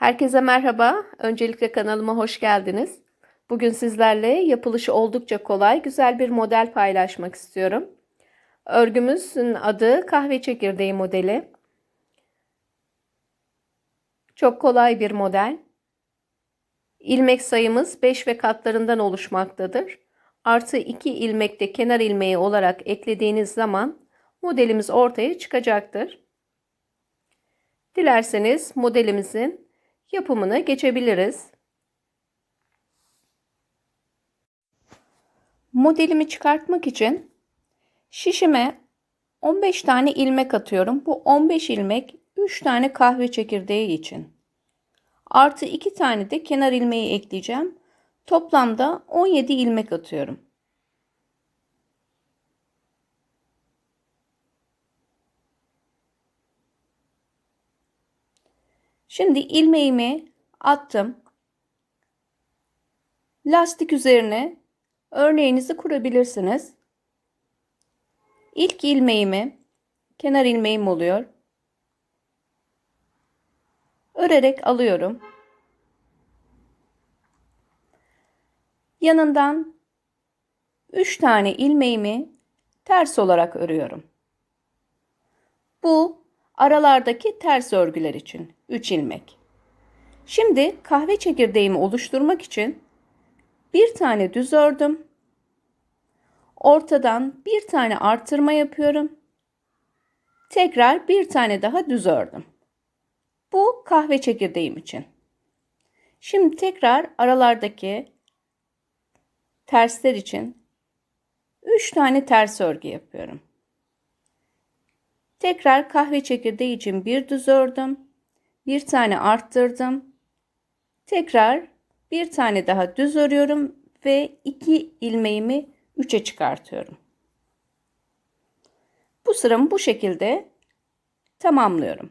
Herkese merhaba. Öncelikle kanalıma hoş geldiniz. Bugün sizlerle yapılışı oldukça kolay, güzel bir model paylaşmak istiyorum. Örgümüzün adı kahve çekirdeği modeli. Çok kolay bir model. İlmek sayımız 5 ve katlarından oluşmaktadır. Artı 2 ilmek de kenar ilmeği olarak eklediğiniz zaman modelimiz ortaya çıkacaktır. Dilerseniz modelimizin yapımına geçebiliriz. Modelimi çıkartmak için şişime 15 tane ilmek atıyorum. Bu 15 ilmek 3 tane kahve çekirdeği için. Artı 2 tane de kenar ilmeği ekleyeceğim. Toplamda 17 ilmek atıyorum. Şimdi ilmeğimi attım. Lastik üzerine örneğinizi kurabilirsiniz. İlk ilmeğimi kenar ilmeğim oluyor. Örerek alıyorum. Yanından 3 tane ilmeğimi ters olarak örüyorum. Bu aralardaki ters örgüler için 3 ilmek. Şimdi kahve çekirdeğimi oluşturmak için bir tane düz ördüm. Ortadan bir tane artırma yapıyorum. Tekrar bir tane daha düz ördüm. Bu kahve çekirdeğim için. Şimdi tekrar aralardaki tersler için 3 tane ters örgü yapıyorum. Tekrar kahve çekirdeği için bir düz ördüm. Bir tane arttırdım. Tekrar bir tane daha düz örüyorum ve iki ilmeğimi üçe çıkartıyorum. Bu sıramı bu şekilde tamamlıyorum.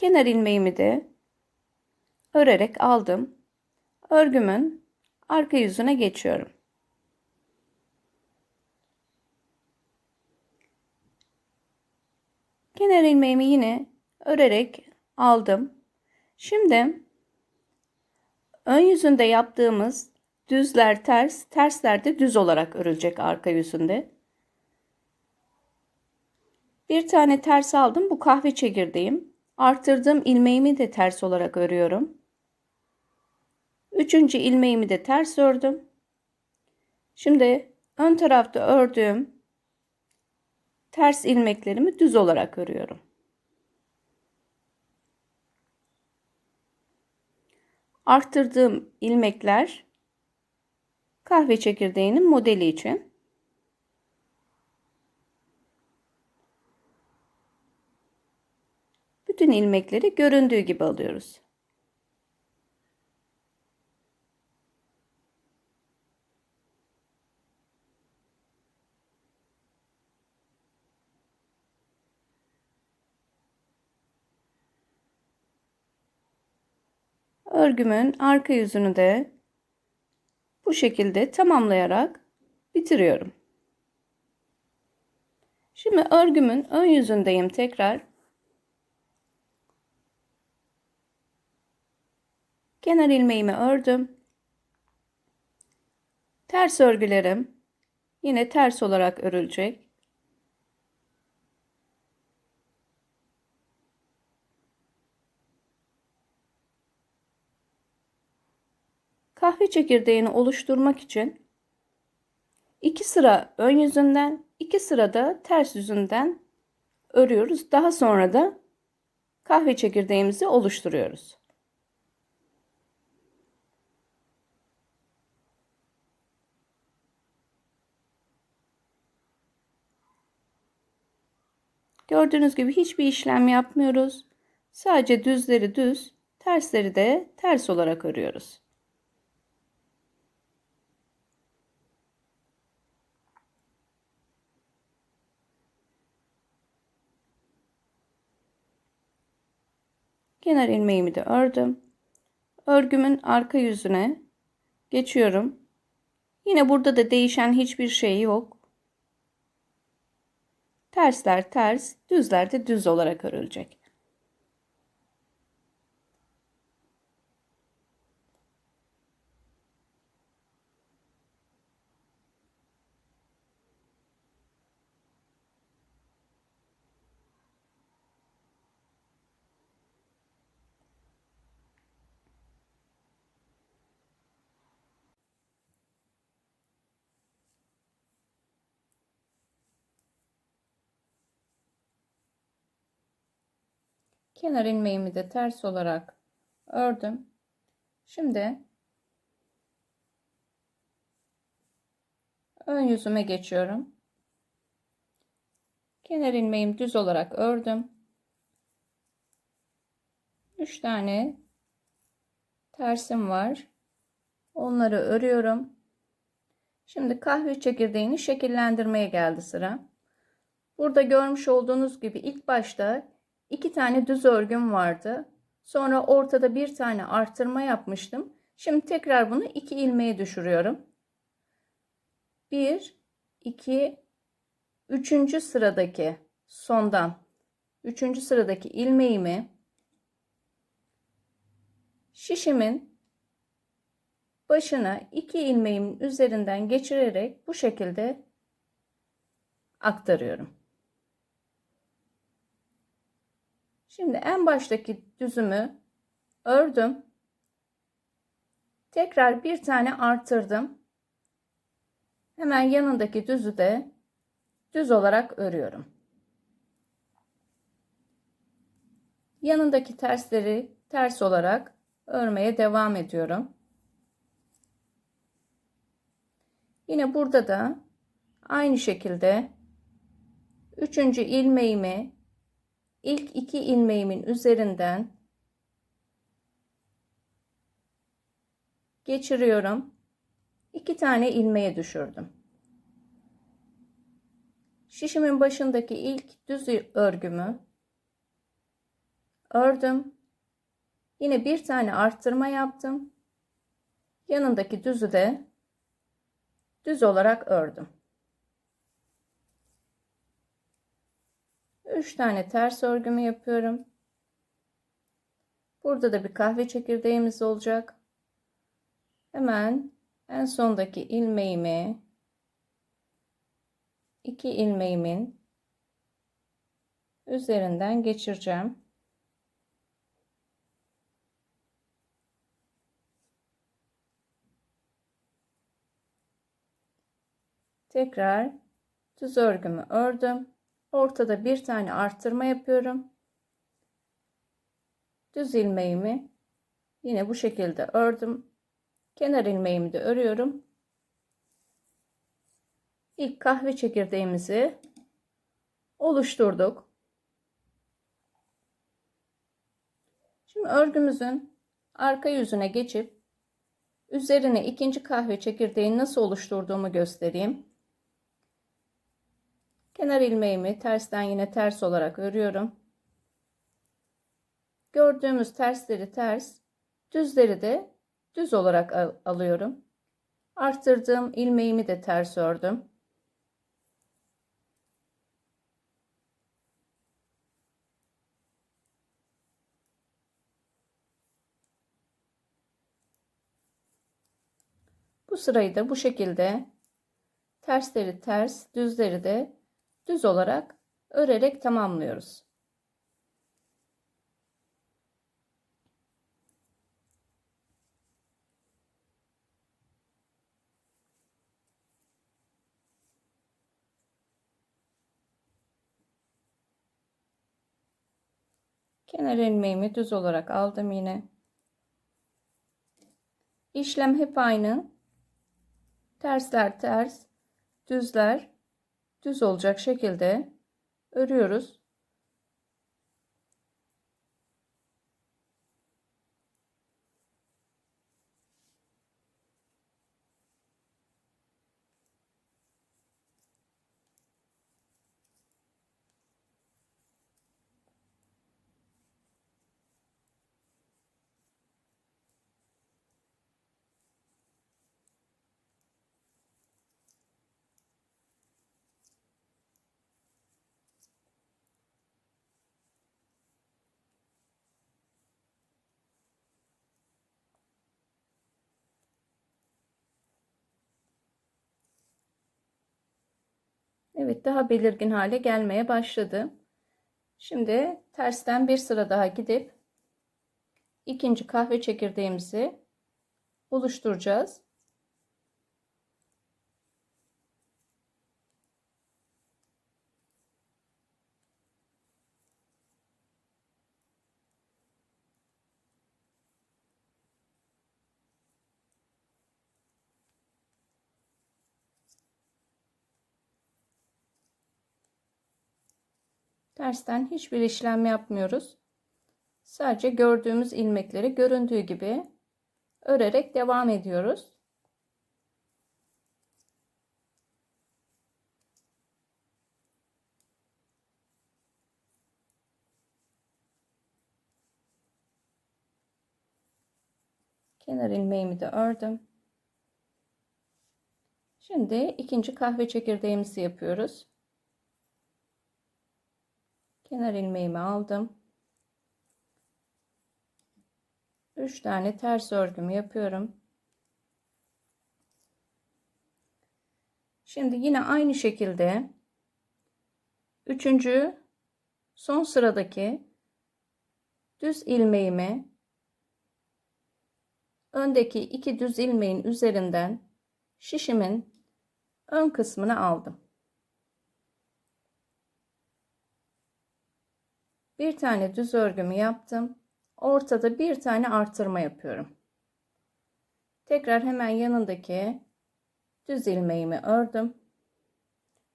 Kenar ilmeğimi de örerek aldım. Örgümün arka yüzüne geçiyorum. Kenar ilmeğimi yine örerek aldım. Şimdi ön yüzünde yaptığımız düzler ters, tersler de düz olarak örülecek arka yüzünde. Bir tane ters aldım. Bu kahve çekirdeğim. Artırdığım ilmeğimi de ters olarak örüyorum. Üçüncü ilmeğimi de ters ördüm. Şimdi ön tarafta ördüğüm ters ilmeklerimi düz olarak örüyorum. Arttırdığım ilmekler kahve çekirdeğinin modeli için. Bütün ilmekleri göründüğü gibi alıyoruz. Örgümün arka yüzünü de bu şekilde tamamlayarak bitiriyorum. Şimdi örgümün ön yüzündeyim tekrar. Kenar ilmeğimi ördüm. Ters örgülerim yine ters olarak örülecek. Kahve çekirdeğini oluşturmak için iki sıra ön yüzünden, iki sıra da ters yüzünden örüyoruz. Daha sonra da kahve çekirdeğimizi oluşturuyoruz. Gördüğünüz gibi hiçbir işlem yapmıyoruz. Sadece düzleri düz, tersleri de ters olarak örüyoruz. Kenar ilmeğimi de ördüm. Örgümün arka yüzüne Geçiyorum. Yine burada da değişen hiçbir şey yok. Tersler ters, düzler de düz olarak örülecek. Kenar ilmeğimi de ters olarak ördüm. Şimdi ön yüzüme geçiyorum. Kenar ilmeğimi düz olarak ördüm. 3 tane tersim var. Onları örüyorum. Şimdi kahve çekirdeğini şekillendirmeye geldi sıra. Burada görmüş olduğunuz gibi ilk başta iki tane düz örgüm vardı. Sonra ortada bir tane artırma yapmıştım. Şimdi tekrar bunu iki ilmeğe düşürüyorum. Bir, iki, üçüncü sıradaki sondan üçüncü sıradaki ilmeğimi şişimin başına iki ilmeğimin üzerinden geçirerek bu şekilde aktarıyorum. Şimdi en baştaki düzümü ördüm. Tekrar bir tane artırdım. Hemen yanındaki düzü de düz olarak örüyorum. Yanındaki tersleri ters olarak örmeye devam ediyorum. Yine burada da aynı şekilde üçüncü ilmeğimi ilk iki ilmeğimin üzerinden geçiriyorum. İki tane ilmeğe düşürdüm. Şişimin başındaki ilk düz örgümü ördüm. Yine bir tane arttırma yaptım. Yanındaki düzü de düz olarak ördüm. 3 tane ters örgümü yapıyorum. Burada da bir kahve çekirdeğimiz olacak. Hemen en sondaki ilmeğimi iki ilmeğimin üzerinden geçireceğim. Tekrar düz örgümü ördüm. Ortada bir tane arttırma yapıyorum. Düz ilmeğimi yine bu şekilde ördüm. Kenar ilmeğimi de örüyorum. İlk kahve çekirdeğimizi oluşturduk. Şimdi örgümüzün arka yüzüne geçip üzerine ikinci kahve çekirdeğini nasıl oluşturduğumu göstereyim. Kenar ilmeğimi tersten yine ters olarak örüyorum. Gördüğümüz tersleri ters, düzleri de düz olarak al alıyorum. Arttırdığım ilmeğimi de ters ördüm. Bu sırayı da bu şekilde tersleri ters, düzleri de düz olarak örerek tamamlıyoruz. Kenar ilmeğimi düz olarak aldım yine. İşlem hep aynı. Tersler ters, düzler düz olacak şekilde örüyoruz. Evet daha belirgin hale gelmeye başladı. Şimdi tersten bir sıra daha gidip ikinci kahve çekirdeğimizi oluşturacağız. Tersten hiçbir işlem yapmıyoruz. Sadece gördüğümüz ilmekleri göründüğü gibi örerek devam ediyoruz. Kenar ilmeğimi de ördüm. Şimdi ikinci kahve çekirdeğimizi yapıyoruz. Kenar ilmeğimi aldım. 3 tane ters örgümü yapıyorum. Şimdi yine aynı şekilde üçüncü son sıradaki düz ilmeğimi öndeki iki düz ilmeğin üzerinden şişimin ön kısmını aldım. Bir tane düz örgümü yaptım. Ortada bir tane artırma yapıyorum. Tekrar hemen yanındaki düz ilmeğimi ördüm.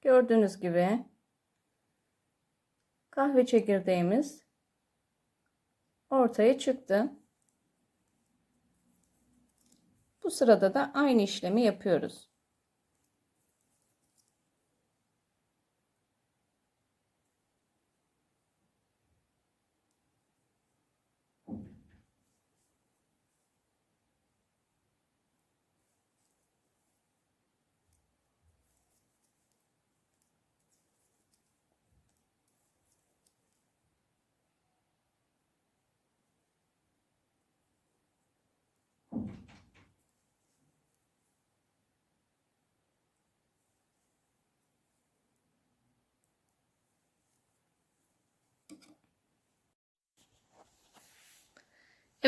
Gördüğünüz gibi kahve çekirdeğimiz ortaya çıktı. Bu sırada da aynı işlemi yapıyoruz.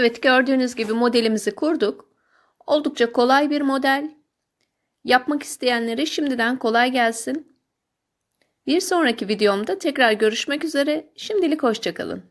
Evet gördüğünüz gibi modelimizi kurduk. Oldukça kolay bir model. Yapmak isteyenlere şimdiden kolay gelsin. Bir sonraki videomda tekrar görüşmek üzere. Şimdilik hoşçakalın.